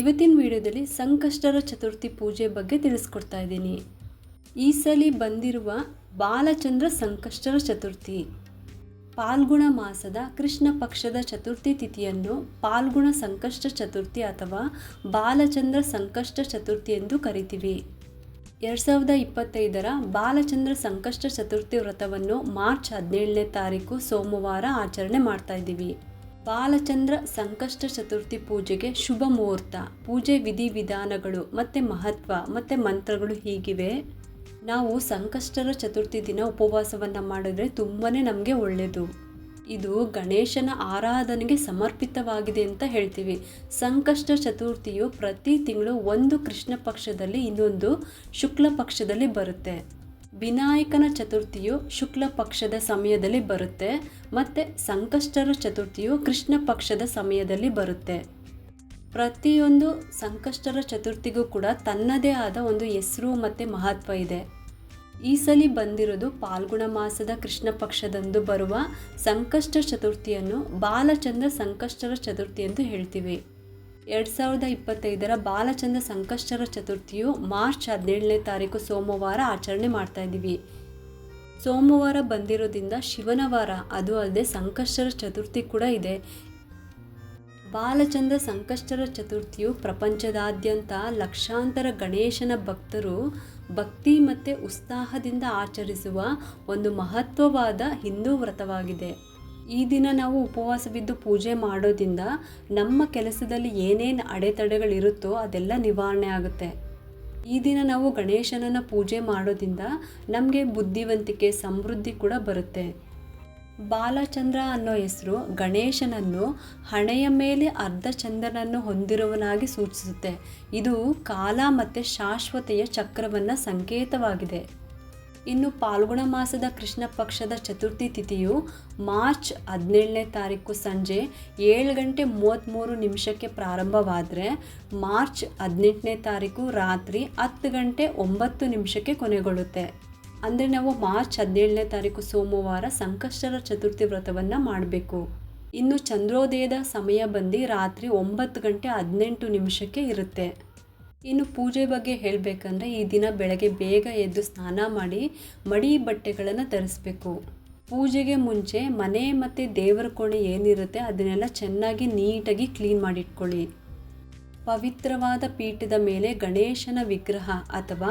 ಇವತ್ತಿನ ವಿಡಿಯೋದಲ್ಲಿ ಸಂಕಷ್ಟರ ಚತುರ್ಥಿ ಪೂಜೆ ಬಗ್ಗೆ ತಿಳಿಸ್ಕೊಡ್ತಾ ಇದ್ದೀನಿ. ಈ ಸಲ ಬಂದಿರುವ ಬಾಲಚಂದ್ರ ಸಂಕಷ್ಟರ ಚತುರ್ಥಿ. ಪಾಲ್ಗುಣ ಮಾಸದ ಕೃಷ್ಣ ಪಕ್ಷದ ಚತುರ್ಥಿ ತಿಥಿಯನ್ನು ಪಾಲ್ಗುಣ ಸಂಕಷ್ಟ ಚತುರ್ಥಿ ಅಥವಾ ಬಾಲಚಂದ್ರ ಸಂಕಷ್ಟ ಚತುರ್ಥಿ ಎಂದು ಕರಿತೀವಿ. ಎರಡು ಸಾವಿರದ ಇಪ್ಪತ್ತೈದರ ಬಾಲಚಂದ್ರ ಸಂಕಷ್ಟ ಚತುರ್ಥಿ ವ್ರತವನ್ನು ಮಾರ್ಚ್ ಹದಿನೇಳನೇ ತಾರೀಕು ಸೋಮವಾರ ಆಚರಣೆ ಮಾಡ್ತಾ ಇದ್ದೀವಿ. ಬಾಲಚಂದ್ರ ಸಂಕಷ್ಟ ಚತುರ್ಥಿ ಪೂಜೆಗೆ ಶುಭ ಮುಹೂರ್ತ. ಪೂಜೆ ವಿಧಿವಿಧಾನಗಳು ಮತ್ತು ಮಹತ್ವ, ಮತ್ತು ಮಂತ್ರಗಳು ಹೀಗಿವೆ. ನಾವು ಸಂಕಷ್ಟರ ಚತುರ್ಥಿ ದಿನ ಉಪವಾಸವನ್ನು ಮಾಡಿದ್ರೆ ತುಂಬಾ ನಮಗೆ ಒಳ್ಳೆಯದು ಇದು ಗಣೇಶನ ಆರಾಧನೆಗೆ ಸಮರ್ಪಿತವಾಗಿದೆ ಅಂತ ಹೇಳ್ತೀವಿ. ಸಂಕಷ್ಟ ಚತುರ್ಥಿಯು ಪ್ರತಿ ತಿಂಗಳು ಒಂದು ಕೃಷ್ಣ ಪಕ್ಷದಲ್ಲಿ ಇನ್ನೊಂದು ಶುಕ್ಲ ಪಕ್ಷದಲ್ಲಿ ಬರುತ್ತೆ. ವಿನಾಯಕನ ಚತುರ್ಥಿಯು ಶುಕ್ಲ ಪಕ್ಷದ ಸಮಯದಲ್ಲಿ ಬರುತ್ತೆ ಮತ್ತು ಸಂಕಷ್ಟರ ಚತುರ್ಥಿಯು ಕೃಷ್ಣ ಪಕ್ಷದ ಸಮಯದಲ್ಲಿ ಬರುತ್ತೆ. ಪ್ರತಿಯೊಂದು ಸಂಕಷ್ಟರ ಚತುರ್ಥಿಗೂ ಕೂಡ ತನ್ನದೇ ಆದ ಒಂದು ಹೆಸರು ಮತ್ತು ಮಹತ್ವ ಇದೆ. ಈ ಸಲ ಬಂದಿರೋದು ಪಾಲ್ಗುಣ ಮಾಸದ ಕೃಷ್ಣ ಪಕ್ಷದಂದು ಬರುವ ಸಂಕಷ್ಟ ಚತುರ್ಥಿಯನ್ನು ಬಾಲಚಂದ್ರ ಸಂಕಷ್ಟರ ಚತುರ್ಥಿ ಎಂದು ಹೇಳ್ತೀವಿ. ಎರಡು ಸಾವಿರದ ಇಪ್ಪತ್ತೈದರ ಬಾಲಚಂದ್ರ ಸಂಕಷ್ಟರ ಚತುರ್ಥಿಯು ಮಾರ್ಚ್ ಹದಿನೇಳನೇ ತಾರೀಕು ಸೋಮವಾರ ಆಚರಣೆ ಮಾಡ್ತಾ ಇದ್ದೀವಿ. ಸೋಮವಾರ ಬಂದಿರೋದ್ರಿಂದ ಶಿವನ ವಾರ, ಅದು ಅಲ್ಲದೆ ಸಂಕಷ್ಟರ ಚತುರ್ಥಿ ಕೂಡ ಇದೆ. ಬಾಲಚಂದ್ರ ಸಂಕಷ್ಟರ ಚತುರ್ಥಿಯು ಪ್ರಪಂಚದಾದ್ಯಂತ ಲಕ್ಷಾಂತರ ಗಣೇಶನ ಭಕ್ತರು ಭಕ್ತಿ ಮತ್ತು ಉತ್ಸಾಹದಿಂದ ಆಚರಿಸುವ ಒಂದು ಮಹತ್ವವಾದ ಹಿಂದೂ ವ್ರತವಾಗಿದೆ. ಈ ದಿನ ನಾವು ಉಪವಾಸವಿದ್ದು ಪೂಜೆ ಮಾಡೋದ್ರಿಂದ ನಮ್ಮ ಕೆಲಸದಲ್ಲಿ ಏನೇನು ಅಡೆತಡೆಗಳಿರುತ್ತೋ ಅದೆಲ್ಲ ನಿವಾರಣೆ ಆಗುತ್ತೆ. ಈ ದಿನ ನಾವು ಗಣೇಶನನ್ನು ಪೂಜೆ ಮಾಡೋದ್ರಿಂದ ನಮಗೆ ಬುದ್ಧಿವಂತಿಕೆ, ಸಮೃದ್ಧಿ ಕೂಡ ಬರುತ್ತೆ. ಬಾಲಚಂದ್ರ ಅನ್ನೋ ಹೆಸರು ಗಣೇಶನನ್ನು ಹಣೆಯ ಮೇಲೆ ಅರ್ಧ ಚಂದ್ರನನ್ನು ಹೊಂದಿರುವನಾಗಿ ಸೂಚಿಸುತ್ತೆ. ಇದು ಕಾಲ ಮತ್ತು ಶಾಶ್ವತೆಯ ಚಕ್ರವನ್ನು ಸಂಕೇತವಾಗಿದೆ. ಇನ್ನು ಪಾಲ್ಗುಣ ಮಾಸದ ಕೃಷ್ಣ ಪಕ್ಷದ ಚತುರ್ಥಿ ತಿಥಿಯು ಮಾರ್ಚ್ ಹದಿನೇಳನೇ ತಾರೀಕು ಸಂಜೆ ಏಳು ಗಂಟೆ ಮೂವತ್ತ್ಮೂರು ನಿಮಿಷಕ್ಕೆ ಪ್ರಾರಂಭವಾದರೆ ಮಾರ್ಚ್ ಹದಿನೆಂಟನೇ ತಾರೀಕು ರಾತ್ರಿ ಹತ್ತು ಗಂಟೆ ಒಂಬತ್ತು ನಿಮಿಷಕ್ಕೆ ಕೊನೆಗೊಳ್ಳುತ್ತೆ. ಅಂದರೆ ನಾವು ಮಾರ್ಚ್ ಹದಿನೇಳನೇ ತಾರೀಕು ಸೋಮವಾರ ಸಂಕಷ್ಟರ ಚತುರ್ಥಿ ವ್ರತವನ್ನು ಮಾಡಬೇಕು. ಇನ್ನು ಚಂದ್ರೋದಯದ ಸಮಯ ಬಂದು ರಾತ್ರಿ ಒಂಬತ್ತು ಗಂಟೆ ಹದಿನೆಂಟು ನಿಮಿಷಕ್ಕೆ ಇರುತ್ತೆ. ಇನ್ನು ಪೂಜೆ ಬಗ್ಗೆ ಹೇಳಬೇಕಂದ್ರೆ ಈ ದಿನ ಬೆಳಗ್ಗೆ ಬೇಗ ಎದ್ದು ಸ್ನಾನ ಮಾಡಿ ಮಡಿ ಬಟ್ಟೆಗಳನ್ನು ಧರಿಸ್ಬೇಕು. ಪೂಜೆಗೆ ಮುಂಚೆ ಮನೆ ಮತ್ತು ದೇವರ ಕೋಣೆ ಏನಿರುತ್ತೆ ಅದನ್ನೆಲ್ಲ ಚೆನ್ನಾಗಿ ನೀಟಾಗಿ ಕ್ಲೀನ್ ಮಾಡಿಟ್ಕೊಳ್ಳಿ. ಪವಿತ್ರವಾದ ಪೀಠದ ಮೇಲೆ ಗಣೇಶನ ವಿಗ್ರಹ ಅಥವಾ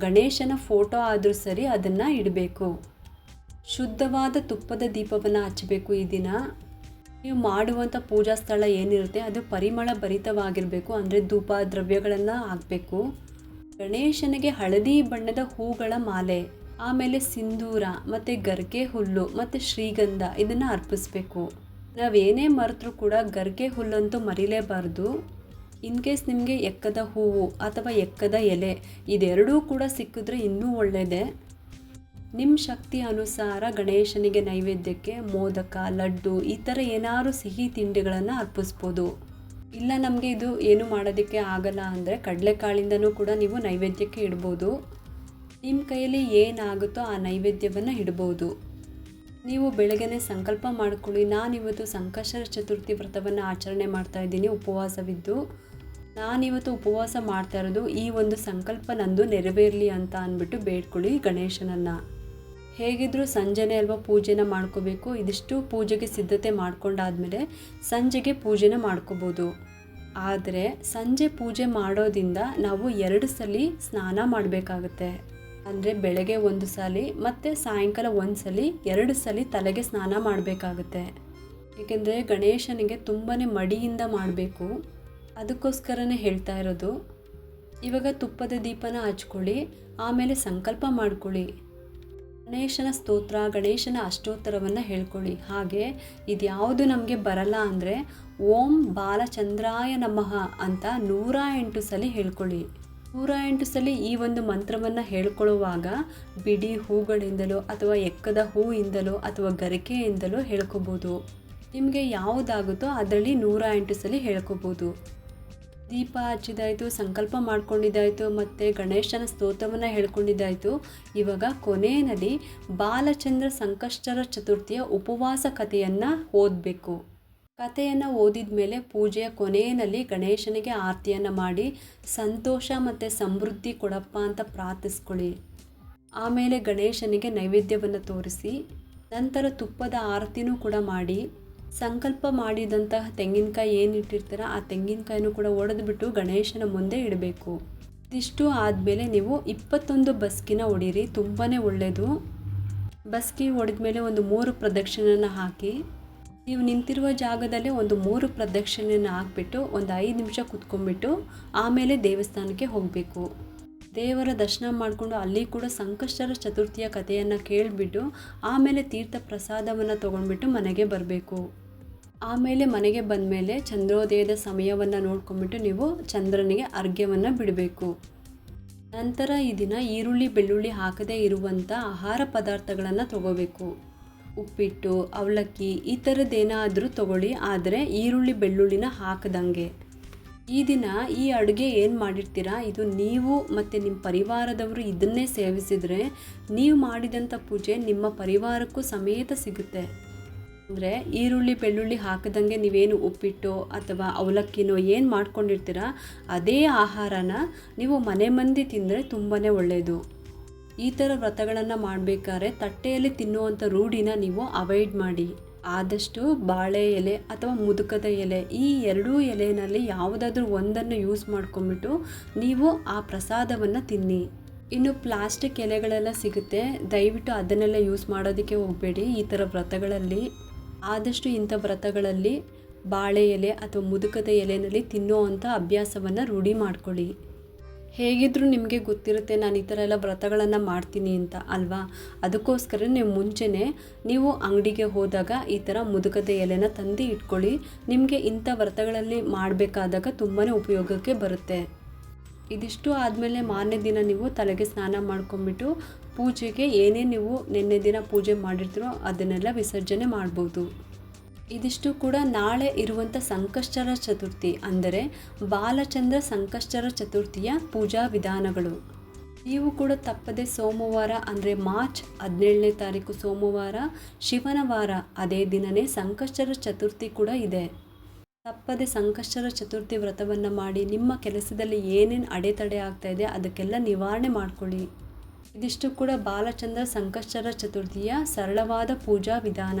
ಗಣೇಶನ ಫೋಟೋ ಆದರೂ ಸರಿ ಅದನ್ನು ಇಡಬೇಕು. ಶುದ್ಧವಾದ ತುಪ್ಪದ ದೀಪವನ್ನು ಹಚ್ಚಬೇಕು ಈ ದಿನ. ನೀವು ಮಾಡುವಂಥ ಪೂಜಾ ಸ್ಥಳ ಏನಿರುತ್ತೆ ಅದು ಪರಿಮಳ ಭರಿತವಾಗಿರಬೇಕು, ಅಂದರೆ ಧೂಪ ದ್ರವ್ಯಗಳನ್ನು ಹಾಕಬೇಕು. ಗಣೇಶನಿಗೆ ಹಳದಿ ಬಣ್ಣದ ಹೂಗಳ ಮಾಲೆ, ಆಮೇಲೆ ಸಿಂಧೂರ, ಮತ್ತು ಗರ್ಗೆ ಹುಲ್ಲು, ಮತ್ತು ಶ್ರೀಗಂಧ ಇದನ್ನು ಅರ್ಪಿಸ್ಬೇಕು. ನಾವೇನೇ ಮರೆತರೂ ಕೂಡ ಗರ್ಗೆ ಹುಲ್ಲಂತೂ ಮರಿಲೇಬಾರ್ದು. ಇನ್ ಕೇಸ್ ನಿಮಗೆ ಎಕ್ಕದ ಹೂವು ಅಥವಾ ಎಕ್ಕದ ಎಲೆ, ಇದೆರಡೂ ಕೂಡ ಸಿಕ್ಕಿದ್ರೆ ಇನ್ನೂ ಒಳ್ಳೆಯದೇ ನಿಮ್ಮ ಶಕ್ತಿ ಅನುಸಾರ ಗಣೇಶನಿಗೆ ನೈವೇದ್ಯಕ್ಕೆ ಮೋದಕ, ಲಡ್ಡು, ಈ ಥರ ಏನಾದರೂ ಸಿಹಿ ತಿಂಡಿಗಳನ್ನು ಅರ್ಪಿಸ್ಬೋದು. ಇಲ್ಲ ನಮಗೆ ಇದು ಏನು ಮಾಡೋದಕ್ಕೆ ಆಗಲ್ಲ ಅಂದರೆ ಕಡಲೆಕಾಳಿಂದನೂ ಕೂಡ ನೀವು ನೈವೇದ್ಯಕ್ಕೆ ಇಡ್ಬೋದು. ನಿಮ್ಮ ಕೈಯಲ್ಲಿ ಏನಾಗುತ್ತೋ ಆ ನೈವೇದ್ಯವನ್ನು ಇಡ್ಬೋದು. ನೀವು ಬೆಳಗ್ಗೆನೆ ಸಂಕಲ್ಪ ಮಾಡ್ಕೊಳ್ಳಿ. ನಾನಿವತ್ತು ಸಂಕಷ್ಟ ಚತುರ್ಥಿ ವ್ರತವನ್ನು ಆಚರಣೆ ಮಾಡ್ತಾ ಇದ್ದೀನಿ, ಉಪವಾಸವಿದ್ದು. ನಾನಿವತ್ತು ಉಪವಾಸ ಮಾಡ್ತಾ ಇರೋದು ಈ ಒಂದು ಸಂಕಲ್ಪ ನಂದು ನೆರವೇರಲಿ ಅಂತ ಅಂದ್ಬಿಟ್ಟು ಬೇಡ್ಕೊಳ್ಳಿ ಗಣೇಶನನ್ನು. ಹೇಗಿದ್ದರೂ ಸಂಜೆನೇ ಅಲ್ವಾ ಪೂಜೆನ ಮಾಡ್ಕೋಬೇಕು. ಇದಿಷ್ಟು ಪೂಜೆಗೆ ಸಿದ್ಧತೆ ಮಾಡ್ಕೊಂಡಾದ್ಮೇಲೆ ಸಂಜೆಗೆ ಪೂಜೆನ ಮಾಡ್ಕೋಬೋದು. ಆದರೆ ಸಂಜೆ ಪೂಜೆ ಮಾಡೋದಿಂದ ನಾವು ಎರಡು ಸಲ ಸ್ನಾನ ಮಾಡಬೇಕಾಗುತ್ತೆ. ಅಂದರೆ ಬೆಳಗ್ಗೆ ಒಂದು ಸಲ ಮತ್ತು ಸಾಯಂಕಾಲ ಒಂದು ಸಲ ಎರಡು ಸಲ ತಲೆಗೆ ಸ್ನಾನ ಮಾಡಬೇಕಾಗುತ್ತೆ. ಏಕೆಂದರೆ ಗಣೇಶನಿಗೆ ತುಂಬಾ ಮಡಿಯಿಂದ ಮಾಡಬೇಕು. ಅದಕ್ಕೋಸ್ಕರನೇ ಹೇಳ್ತಾ ಇರೋದು, ಇವಾಗ ತುಪ್ಪದ ದೀಪನ ಹಚ್ಕೊಳ್ಳಿ, ಆಮೇಲೆ ಸಂಕಲ್ಪ ಮಾಡ್ಕೊಳ್ಳಿ. ಗಣೇಶನ ಸ್ತೋತ್ರ, ಗಣೇಶನ ಅಷ್ಟೋತ್ತರವನ್ನು ಹೇಳ್ಕೊಳ್ಳಿ. ಹಾಗೆ ಇದ್ಯಾವುದು ನಮಗೆ ಬರಲ್ಲ ಅಂದರೆ ಓಂ ಬಾಲಚಂದ್ರಾಯ ನಮಃ ಅಂತ ನೂರ ಎಂಟು ಸಲ ಹೇಳ್ಕೊಳ್ಳಿ. ನೂರ ಎಂಟು ಸಲ ಈ ಒಂದು ಮಂತ್ರವನ್ನು ಹೇಳ್ಕೊಳ್ಳುವಾಗ ಬಿಡಿ ಹೂಗಳಿಂದಲೋ ಅಥವಾ ಎಕ್ಕದ ಹೂವಿಂದಲೋ ಅಥವಾ ಗರಿಕೆಯಿಂದಲೋ ಹೇಳ್ಕೊಬೋದು. ನಿಮಗೆ ಯಾವುದಾಗುತ್ತೋ ಅದರಲ್ಲಿ ನೂರ ಎಂಟು ಸಲ ಹೇಳ್ಕೊಬೋದು. ದೀಪ ಹಚ್ಚಿದಾಯಿತು ಸಂಕಲ್ಪ ಮಾಡ್ಕೊಂಡಿದ್ದಾಯಿತು, ಮತ್ತು ಗಣೇಶನ ಸ್ತೋತ್ರವನ್ನು ಹೇಳ್ಕೊಂಡಿದ್ದಾಯಿತು. ಇವಾಗ ಕೊನೆಯಲ್ಲಿ ಬಾಲಚಂದ್ರ ಸಂಕಷ್ಟರ ಚತುರ್ಥಿಯ ಉಪವಾಸ ಕಥೆಯನ್ನು ಓದಬೇಕು. ಕಥೆಯನ್ನು ಓದಿದ ಮೇಲೆ ಪೂಜೆಯ ಕೊನೆಯಲ್ಲಿ ಗಣೇಶನಿಗೆ ಆರತಿಯನ್ನು ಮಾಡಿ, ಸಂತೋಷ ಮತ್ತು ಸಮೃದ್ಧಿ ಕೊಡಪ್ಪ ಅಂತ ಪ್ರಾರ್ಥಿಸ್ಕೊಳ್ಳಿ. ಆಮೇಲೆ ಗಣೇಶನಿಗೆ ನೈವೇದ್ಯವನ್ನು ತೋರಿಸಿ, ನಂತರ ತುಪ್ಪದ ಆರತಿನೂ ಕೂಡ ಮಾಡಿ ಸಂಕಲ್ಪ ಮಾಡಿದಂತಹ ತೆಂಗಿನಕಾಯಿ ಏನು ಇಟ್ಟಿರ್ತೀರ, ಆ ತೆಂಗಿನಕಾಯಿನೂ ಕೂಡ ಒಡೆದ್ಬಿಟ್ಟು ಗಣೇಶನ ಮುಂದೆ ಇಡಬೇಕು. ಇದಿಷ್ಟು ಆದಮೇಲೆ ನೀವು ಇಪ್ಪತ್ತೊಂದು ಬಸ್ಕಿನ ಹೊಡೀರಿ ತುಂಬಾ ಒಳ್ಳೆಯದು ಬಸ್ಕಿ ಹೊಡೆದ ಮೇಲೆ ಒಂದು ಮೂರು ಪ್ರದಕ್ಷಿಣೆನ ಹಾಕಿ, ನೀವು ನಿಂತಿರುವ ಜಾಗದಲ್ಲೇ ಒಂದು ಮೂರು ಪ್ರದಕ್ಷಿಣೆಯನ್ನು ಹಾಕ್ಬಿಟ್ಟು, ಒಂದು ಐದು ನಿಮಿಷ ಕುತ್ಕೊಂಡ್ಬಿಟ್ಟು, ಆಮೇಲೆ ದೇವಸ್ಥಾನಕ್ಕೆ ಹೋಗಬೇಕು. ದೇವರ ದರ್ಶನ ಮಾಡಿಕೊಂಡು ಅಲ್ಲಿ ಕೂಡ ಸಂಕಷ್ಟರ ಚತುರ್ಥಿಯ ಕಥೆಯನ್ನು ಕೇಳಿಬಿಟ್ಟು ಆಮೇಲೆ ತೀರ್ಥ ಪ್ರಸಾದವನ್ನು ತೊಗೊಂಡ್ಬಿಟ್ಟು ಮನೆಗೆ ಬರಬೇಕು. ಆಮೇಲೆ ಮನೆಗೆ ಬಂದ ಮೇಲೆ ಚಂದ್ರೋದಯದ ಸಮಯವನ್ನು ನೋಡ್ಕೊಂಡ್ಬಿಟ್ಟು ನೀವು ಚಂದ್ರನಿಗೆ ಅರ್ಘ್ಯವನ್ನು ಬಿಡಬೇಕು. ನಂತರ ಈ ದಿನ ಈರುಳ್ಳಿ, ಬೆಳ್ಳುಳ್ಳಿ ಹಾಕದೇ ಇರುವಂಥ ಆಹಾರ ಪದಾರ್ಥಗಳನ್ನು ತಗೋಬೇಕು. ಉಪ್ಪಿಟ್ಟು, ಅವಲಕ್ಕಿ ಈ ಥರದ್ದೇನಾದರೂ ತಗೊಳ್ಳಿ, ಆದರೆ ಈರುಳ್ಳಿ, ಬೆಳ್ಳುಳ್ಳಿನ ಹಾಕದಂಗೆ. ಈ ದಿನ ಈ ಅಡುಗೆ ಏನು ಮಾಡಿರ್ತೀರಾ? ಇದು ನೀವು ಮತ್ತು ನಿಮ್ಮ ಪರಿವಾರದವರು ಇದನ್ನೇ ಸೇವಿಸಿದರೆ ನೀವು ಮಾಡಿದಂಥ ಪೂಜೆ ನಿಮ್ಮ ಪರಿವಾರಕ್ಕೂ ಸಮೇತ ಸಿಗುತ್ತೆ. ಅಂದರೆ ಈರುಳ್ಳಿ, ಬೆಳ್ಳುಳ್ಳಿ ಹಾಕದಂಗೆ ನೀವೇನು ಉಪ್ಪಿಟ್ಟು ಅಥವಾ ಅವಲಕ್ಕಿನೋ ಏನು ಮಾಡ್ಕೊಂಡಿರ್ತೀರ, ಅದೇ ಆಹಾರನ ನೀವು ಮನೆ ಮಂದಿ ತಿಂದರೆ ತುಂಬಾ ಒಳ್ಳೆಯದು ಈ ಥರ ವ್ರತಗಳನ್ನು ಮಾಡಬೇಕಾದ್ರೆ ತಟ್ಟೆಯಲ್ಲಿ ತಿನ್ನುವಂಥ ರೂಢಿನ ನೀವು ಅವಾಯ್ಡ್ ಮಾಡಿ. ಆದಷ್ಟು ಬಾಳೆ ಎಲೆ ಅಥವಾ ಮುದುಕದ ಎಲೆ, ಈ ಎರಡೂ ಎಲೆಯಲ್ಲಿ ಯಾವುದಾದ್ರೂ ಒಂದನ್ನು ಯೂಸ್ ಮಾಡ್ಕೊಂಬಿಟ್ಟು ನೀವು ಆ ಪ್ರಸಾದವನ್ನು ತಿನ್ನಿ. ಇನ್ನು ಪ್ಲಾಸ್ಟಿಕ್ ಎಲೆಗಳೆಲ್ಲ ಸಿಗುತ್ತೆ. ದಯವಿಟ್ಟು ಅದನ್ನೆಲ್ಲ ಯೂಸ್ ಮಾಡೋದಕ್ಕೆ ಹೋಗಬೇಡಿ. ಈ ಥರ ವ್ರತಗಳಲ್ಲಿ, ಆದಷ್ಟು ಇಂಥ ವ್ರತಗಳಲ್ಲಿ ಬಾಳೆ ಎಲೆ ಅಥವಾ ಮುದುಕದ ಎಲೆಯಲ್ಲಿ ತಿನ್ನುವಂಥ ಅಭ್ಯಾಸವನ್ನು ರೂಢಿ ಮಾಡ್ಕೊಳ್ಳಿ. ಹೇಗಿದ್ರೂ ನಿಮಗೆ ಗೊತ್ತಿರುತ್ತೆ, ನಾನು ಈ ಥರ ಎಲ್ಲ ವ್ರತಗಳನ್ನು ಮಾಡ್ತೀನಿ ಅಂತ, ಅಲ್ವಾ? ಅದಕ್ಕೋಸ್ಕರ ನೀವು ಮುಂಚೆನೇ ನೀವು ಅಂಗಡಿಗೆ ಹೋದಾಗ ಈ ಥರ ಮುದುಕದ ಎಲೆನ ತಂದು ಇಟ್ಕೊಳ್ಳಿ. ನಿಮಗೆ ಇಂಥ ವ್ರತಗಳಲ್ಲಿ ಮಾಡಬೇಕಾದಾಗ ತುಂಬಾ ಉಪಯೋಗಕ್ಕೆ ಬರುತ್ತೆ. ಇದಿಷ್ಟು ಆದಮೇಲೆ ಮಾರನೇ ದಿನ ನೀವು ತಲೆಗೆ ಸ್ನಾನ ಮಾಡ್ಕೊಂಬಿಟ್ಟು ಪೂಜೆಗೆ ಏನೇ ನೀವು ನಿನ್ನೆ ದಿನ ಪೂಜೆ ಮಾಡಿರ್ತೀರೋ ಅದನ್ನೆಲ್ಲ ವಿಸರ್ಜನೆ ಮಾಡ್ಬೋದು. ಇದಿಷ್ಟು ಕೂಡ ನಾಳೆ ಇರುವಂಥ ಸಂಕಷ್ಟರ ಚತುರ್ಥಿ, ಅಂದರೆ ಬಾಲಚಂದ್ರ ಸಂಕಷ್ಟರ ಚತುರ್ಥಿಯ ಪೂಜಾ ವಿಧಾನಗಳು. ನೀವು ಕೂಡ ತಪ್ಪದೆ ಸೋಮವಾರ, ಅಂದರೆ ಮಾರ್ಚ್ ಹದಿನೇಳನೇ ತಾರೀಕು ಸೋಮವಾರ ಶಿವನ ವಾರ ಅದೇ ದಿನನೇ ಸಂಕಷ್ಟರ ಚತುರ್ಥಿ ಕೂಡ ಇದೆ. ತಪ್ಪದೆ ಸಂಕಷ್ಟರ ಚತುರ್ಥಿ ವ್ರತವನ್ನು ಮಾಡಿ ನಿಮ್ಮ ಕೆಲಸದಲ್ಲಿ ಏನೇನು ಅಡೆತಡೆ ಆಗ್ತಾ ಇದೆ ಅದಕ್ಕೆಲ್ಲ ನಿವಾರಣೆ ಮಾಡಿಕೊಳ್ಳಿ. ಇದಿಷ್ಟು ಕೂಡ ಬಾಲಚಂದ್ರ ಸಂಕಷ್ಟರ ಚತುರ್ಥಿಯ ಸರಳವಾದ ಪೂಜಾ ವಿಧಾನ.